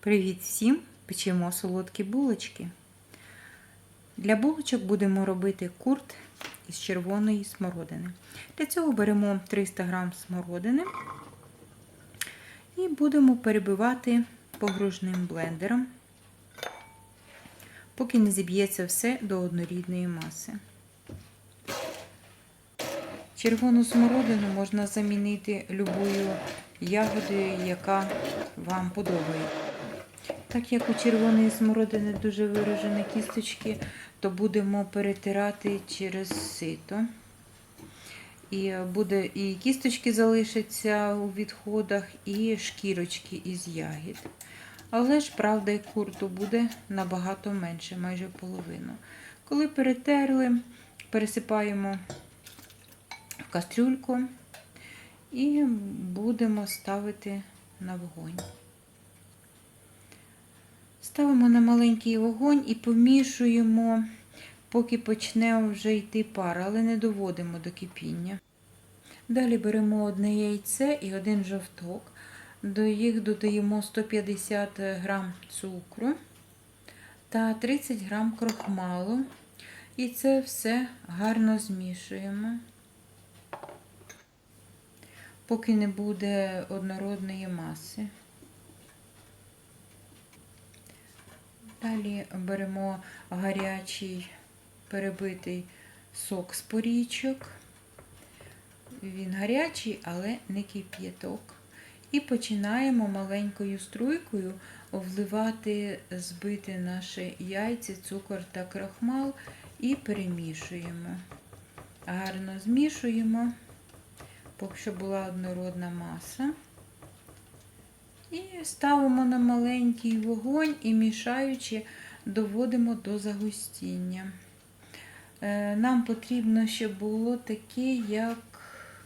Привіт всім! Печемо солодкі булочки. Для булочок будемо робити курт із червоної смородини. Для цього беремо 300 г смородини і будемо перебивати погружним блендером, поки не зіб'ється все до однорідної маси. Червону смородину можна замінити любою ягодою, яка вам подобається. Так як у червоної смородини дуже виражені кісточки, то будемо перетирати через сито. І буде і кісточки залишаться у відходах, і шкірочки із ягід. Але ж, правда, і курту буде набагато менше, майже половину. Коли перетерли, пересипаємо в кастрюльку і будемо ставити на вогонь. Ставимо на маленький вогонь і помішуємо, поки почне вже йти пара, але не доводимо до кипіння. Далі беремо одне яйце і один жовток. До їх додаємо 150 г цукру та 30 г крохмалу. І це все гарно змішуємо, поки не буде однородної маси. Далі беремо гарячий перебитий сок з порічок. Він гарячий, але не кип'яток. І починаємо маленькою струйкою вливати, збити наші яйця, цукор та крахмал і перемішуємо. Гарно змішуємо, поки що була однородна маса. І ставимо на маленький вогонь і мішаючи, доводимо до загустіння. Нам потрібно, щоб було таке, як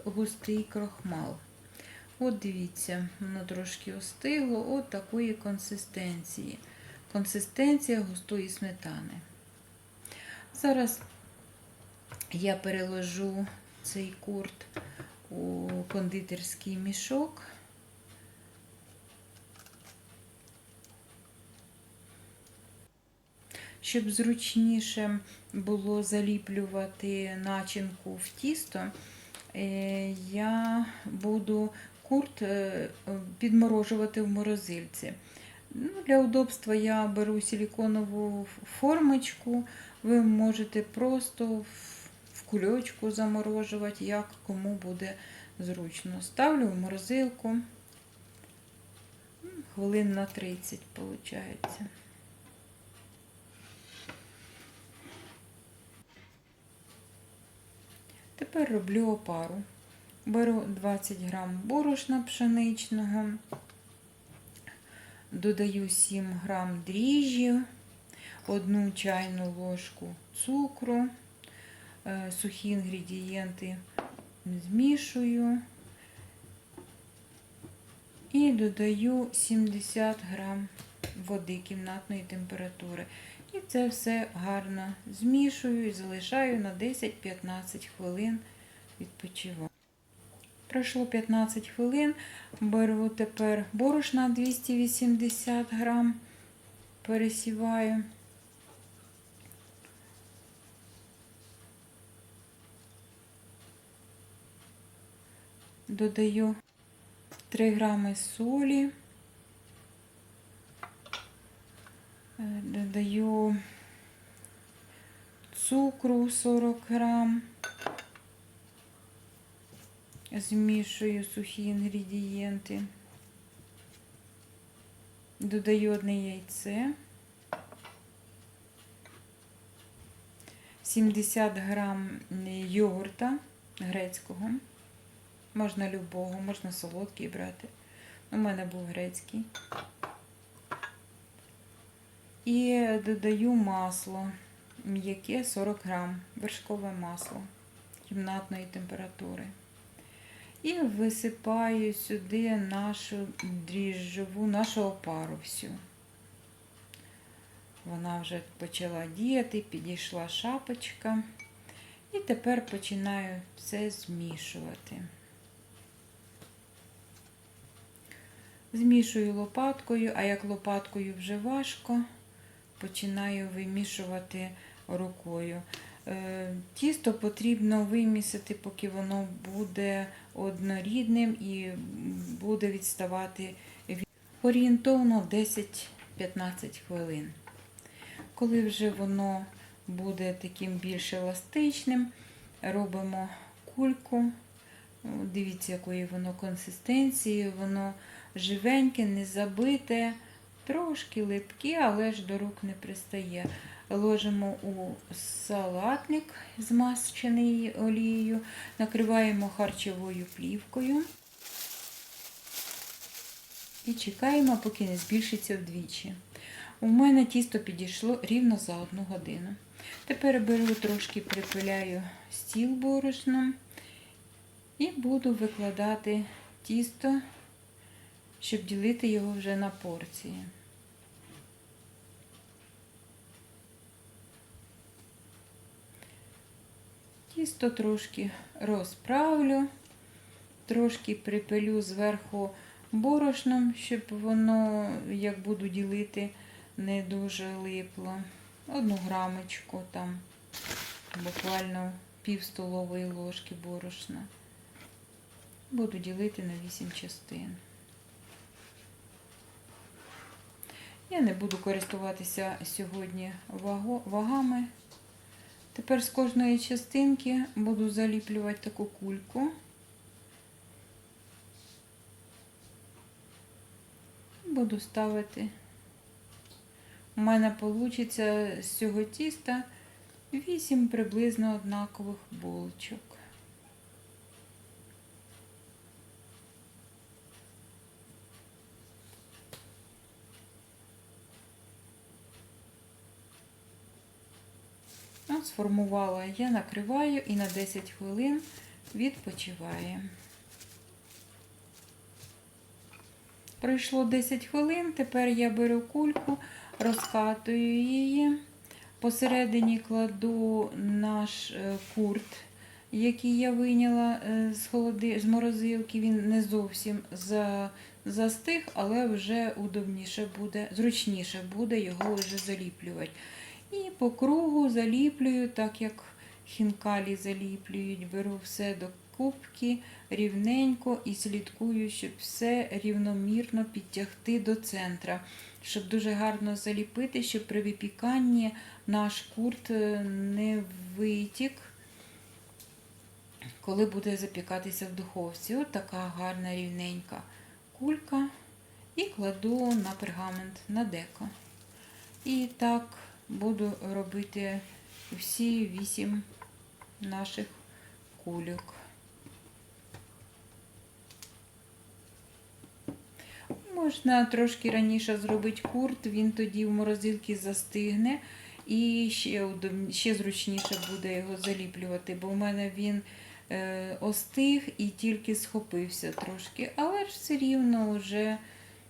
густий крохмал. От дивіться, воно трошки остигло, от такої консистенції. Консистенція густої сметани. Зараз я переложу цей курт у кондитерський мішок. Щоб зручніше було заліплювати начинку в тісто, я буду курт підморожувати в морозильці. Ну, Для удобства я беру силиконову формочку, ви можете просто в кульочку заморожувати, як кому буде зручно. Ставлю в морозилку хвилин на 30, виходить. Тепер роблю опару. Беру 20 грам борошна пшеничного, додаю 7 грам дріжджів, 1 чайну ложку цукру, сухі інгредієнти змішую. І додаю 70 грам води кімнатної температури. І це все гарно змішую і залишаю на 10-15 хвилин відпочиваю. Пройшло 15 хвилин, беру тепер борошна 280 грам, пересіваю. Додаю 3 грами солі. Додаю цукру 40 грам, змішую сухі інгредієнти, додаю одне яйце, 70 грам йогурта грецького, можна любого, можна солодкий брати. У мене був грецький. І додаю масло м'яке 40 грам, вершкове масло кімнатної температури. І висипаю сюди нашу дріжджову, нашу опару всю. Вона вже почала діяти, підійшла шапочка. І тепер починаю все змішувати. Змішую лопаткою, а як лопаткою вже важко, починаю вимішувати рукою. Е, Тісто потрібно вимісити, поки воно буде однорідним і буде відставати від орієнтовно 10-15 хвилин. Коли вже воно буде таким більш еластичним, робимо кульку. Дивіться, якої воно консистенції, воно живеньке, не забите, трошки липке, але ж до рук не пристає. Ложимо у салатник, змащений олією, накриваємо харчовою плівкою і чекаємо, поки не збільшиться вдвічі. У мене тісто підійшло рівно за одну годину. Тепер беру трошки припиляю стіл борошном і буду викладати тісто, щоб ділити його вже на порції. Тісто трошки розправлю, трошки припилю зверху борошном, щоб воно, як буду ділити, не дуже липло. Одну грамочку там, буквально пів столової ложки борошна. Буду ділити на 8 частин. Я не буду користуватися сьогодні вагами. Тепер з кожної частинки буду заліплювати таку кульку. Буду ставити. У мене вийде з цього тіста 8 приблизно однакових булочок. От сформувала я, накриваю і на 10 хвилин відпочиває. Пройшло 10 хвилин, тепер я беру кульку, розкатую її. Посередині кладу наш е, курт, який я вийняла е, з, холоди... з морозилки. Він не зовсім за... застиг, але вже удобніше буде, зручніше буде його вже заліплювати. І по кругу заліплюю, так як хінкалі заліплюють, беру все до кубки рівненько і слідкую, щоб все рівномірно підтягти до центра, щоб дуже гарно заліпити, щоб при випіканні наш курт е, не витік, коли буде запікатися в духовці. От така гарна рівненька кулька. І кладу на пергамент на деко. І так буду робити всі вісім наших кульок. Можна трошки раніше зробити курт, він тоді в морозилці застигне і ще, ще зручніше буде його заліплювати, бо в мене він е, остиг і тільки схопився трошки. Але ж все рівно вже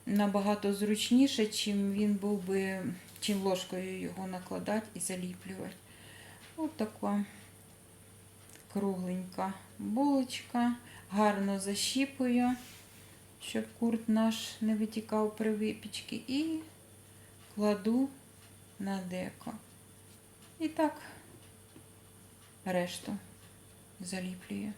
набагато зручніше, чим він був би, чим ложкою його накладати і заліплювати. Ось така кругленька булочка. Гарно защіпую, щоб курт наш не витікав при випічці. І кладу на деко. І так решту заліплюю.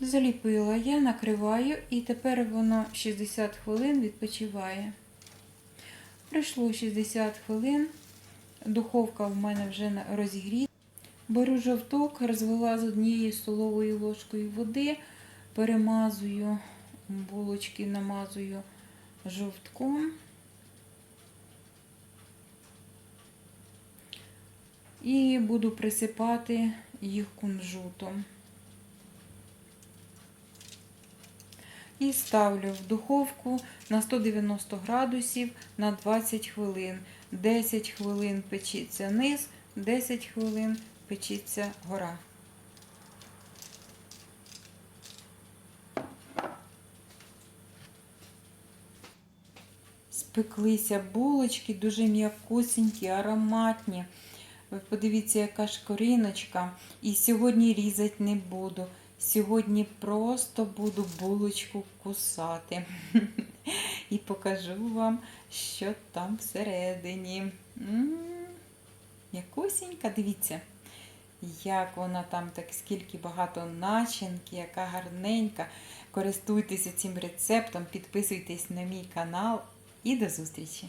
Заліпила я, накриваю, і тепер воно 60 хвилин відпочиває. Пройшло 60 хвилин, духовка в мене вже розігріта. Беру жовток, розвела з однією столовою ложкою води, перемазую булочки, намазую жовтком. І буду присипати їх кунжутом. І ставлю в духовку на 190 градусів на 20 хвилин. 10 хвилин печеться низ, 10 хвилин печеться гора. Спеклися булочки, дуже м'якусенькі, ароматні. Ви подивіться, яка шкориночка. І сьогодні різати не буду. Сьогодні просто буду булочку кусати і покажу вам, що там всередині. М, Якусінька, дивіться, як вона там, так скільки багато начинки, яка гарненька. Користуйтеся цим рецептом, підписуйтесь на мій канал і до зустрічі!